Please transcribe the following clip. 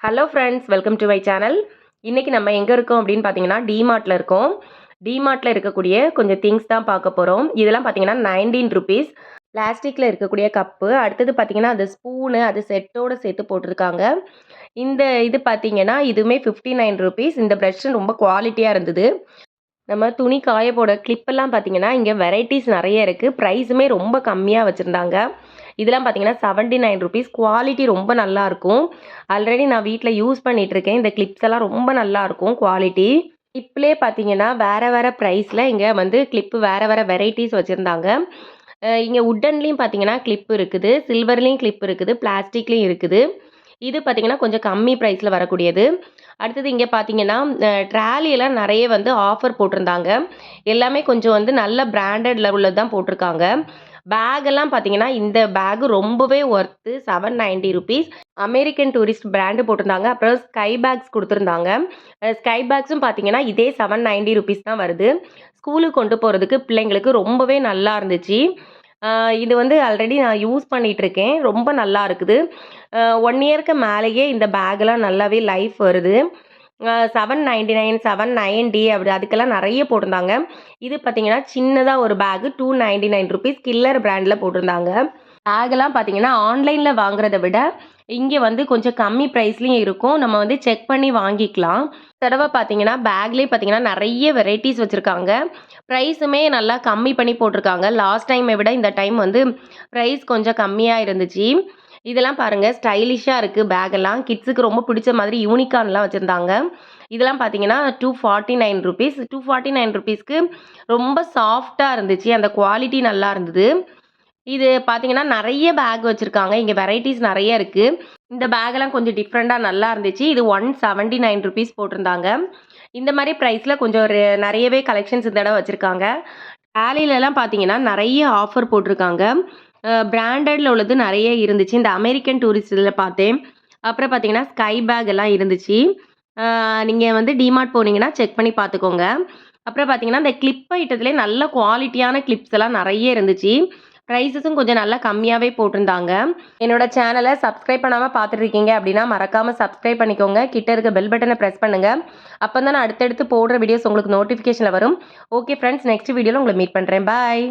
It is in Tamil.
Hello friends welcome to my channel இன்றைக்கி நம்ம எங்கே இருக்கோம் அப்படின்னு பார்த்தீங்கன்னா டிமார்ட்டில் இருக்கோம். டிமார்ட்டில் இருக்கக்கூடிய கொஞ்சம் திங்ஸ் தான் பார்க்க போகிறோம் இதெல்லாம் பார்த்தீங்கன்னா நைன்டீன் ருபீஸ் பிளாஸ்டிக்கில் இருக்கக்கூடிய கப்பு அடுத்தது பார்த்தீங்கன்னா அது ஸ்பூனு அது செட்டோடு சேர்த்து போட்டிருக்காங்க. இந்த இது பார்த்தீங்கன்னா இதுவுமே ஃபிஃப்டி நைன் ருபீஸ் இந்த ப்ரெஷ் ரொம்ப குவாலிட்டியாக இருந்தது. நம்ம துணி காய போட கிளிப்பெல்லாம் பார்த்தீங்கன்னா இங்கே வெரைட்டிஸ் நிறைய இருக்குது ப்ரைஸுமே ரொம்ப கம்மியாக வச்சுருந்தாங்க. இதெல்லாம் பார்த்தீங்கன்னா செவன்ட்டி நைன் ருபீஸ் குவாலிட்டி ரொம்ப நல்லாயிருக்கும் ஆல்ரெடி நான் வீட்டில் யூஸ் பண்ணிகிட்ருக்கேன் இந்த கிளிப்ஸ் எல்லாம் ரொம்ப நல்லாயிருக்கும் குவாலிட்டி கிளிப்லேயே பார்த்தீங்கன்னா வேறு வேறு ப்ரைஸில் இங்கே வந்து கிளிப்பு வேறு வேறு வெரைட்டிஸ் வச்சுருந்தாங்க. இங்கே உட்டன்லேயும் பார்த்தீங்கன்னா கிளிப் இருக்குது. சில்வர்லேயும் கிளிப் இருக்குது. பிளாஸ்டிக்லேயும் இருக்குது. இது பார்த்தீங்கன்னா கொஞ்சம் கம்மி ப்ரைஸில் வரக்கூடியது. அடுத்தது இங்கே பார்த்தீங்கன்னா ட்ராலியெல்லாம் நிறைய வந்து ஆஃபர் போட்டிருந்தாங்க. எல்லாமே கொஞ்சம் வந்து நல்ல பிராண்டட் லெவலில் தான் போட்டிருக்காங்க. பேக்கெல்லாம் பார்த்தீங்கன்னா இந்த பேகு ரொம்பவே worth seven ninety rupees American tourist brand போட்டிருந்தாங்க. அப்புறம் ஸ்கை பேக்ஸ் கொடுத்துருந்தாங்க. ஸ்கை பேக்ஸும் பார்த்தீங்கன்னா இதே செவன் நைன்ட்டி ருபீஸ் தான் வருது. ஸ்கூலுக்கு கொண்டு போகிறதுக்கு பிள்ளைங்களுக்கு ரொம்பவே நல்லா இருந்துச்சு. இது வந்து ஆல்ரெடி நான் யூஸ் பண்ணிகிட்ருக்கேன் ரொம்ப நல்லா இருக்குது. ஒன் இயருக்கு மேலேயே இந்த பேக்கெலாம் நல்லாவே லைஃப் வருது. Seven ninety nine seven ninety அப்படி அதுக்கெல்லாம் நிறைய போட்டிருந்தாங்க. இது பார்த்தீங்கன்னா சின்னதாக ஒரு bag two ninety nine rupees killer பிராண்டில் போட்டிருந்தாங்க. பேக்கெல்லாம் பார்த்தீங்கன்னா ஆன்லைனில் வாங்குறத விட இங்கே வந்து கொஞ்சம் கம்மி ப்ரைஸ்லேயும் இருக்கும். நம்ம வந்து செக் பண்ணி வாங்கிக்கலாம். தடவை பார்த்தீங்கன்னா பேக்லேயே பார்த்தீங்கன்னா நிறைய வெரைட்டிஸ் வச்சுருக்காங்க. ப்ரைஸுமே நல்லா கம்மி பண்ணி போட்டிருக்காங்க. லாஸ்ட் டைமை விட இந்த டைம் வந்து ப்ரைஸ் கொஞ்சம் கம்மியாக இருந்துச்சு. இதெல்லாம் பாருங்கள் ஸ்டைலிஷாக இருக்குது பேக்கெல்லாம் கிட்ஸுக்கு ரொம்ப பிடிச்ச மாதிரி யூனிகார்ன்லாம் வச்சுருந்தாங்க. இதெல்லாம் பார்த்தீங்கன்னா two forty nine rupees two forty nine ருபீஸ்க்கு ரொம்ப சாஃப்டாக இருந்துச்சு. அந்த குவாலிட்டி நல்லா இருந்தது. இது பார்த்தீங்கன்னா நிறைய பேக் வச்சுருக்காங்க. இங்கே வெரைட்டிஸ் நிறைய இருக்குது இந்த பேக்கெல்லாம் கொஞ்சம் டிஃப்ரெண்ட்டாக நல்லா இருந்துச்சு. இது ஒன் செவன்ட்டி நைன் ருபீஸ் போட்டிருந்தாங்க. இந்த மாதிரி ப்ரைஸில் கொஞ்சம் ஒரு நிறையவே கலெக்ஷன்ஸ் இந்த தடவை வச்சுருக்காங்க. டேலிலலாம் பார்த்தீங்கன்னா நிறைய ஆஃபர் போட்டிருக்காங்க. பிராண்டடில் உள்ளது நிறைய இருந்துச்சு. இந்த அமெரிக்கன் டூரிஸ்ட் இதில் பார்த்தேன். அப்புறம் பார்த்தீங்கன்னா ஸ்கை பேக் எல்லாம் இருந்துச்சு. நீங்கள் வந்து டிமார்ட் போனீங்கன்னா செக் பண்ணி பார்த்துக்கோங்க அப்புறம் பார்த்தீங்கன்னா இந்த கிளிப் ஐட்டத்துலேயே நல்ல குவாலிட்டியான கிளிப்ஸ் எல்லாம் நிறைய இருந்துச்சு. ப்ரைஸஸும் கொஞ்சம் நல்லா கம்மியாகவே போட்டிருந்தாங்க. என்னோட சேனலை சப்ஸ்கிரைப் பண்ணாமல் பார்த்துட்ருக்கீங்க அப்படின்னா மறக்காமல் சப்ஸ்கிரைப் பண்ணிக்கோங்க. கிட்ட இருக்க பெல் பட்டனை ப்ரெஸ் பண்ணுங்கள் அப்போ தான் நான் அடுத்தடுத்து போடுற வீடியோஸ் உங்களுக்கு நோட்டிஃபிகேஷனில் வரும். ஓகே ஃப்ரெண்ட்ஸ் நெக்ஸ்ட் வீடியோவில் உங்களை மீட் பண்ணுறேன் பாய்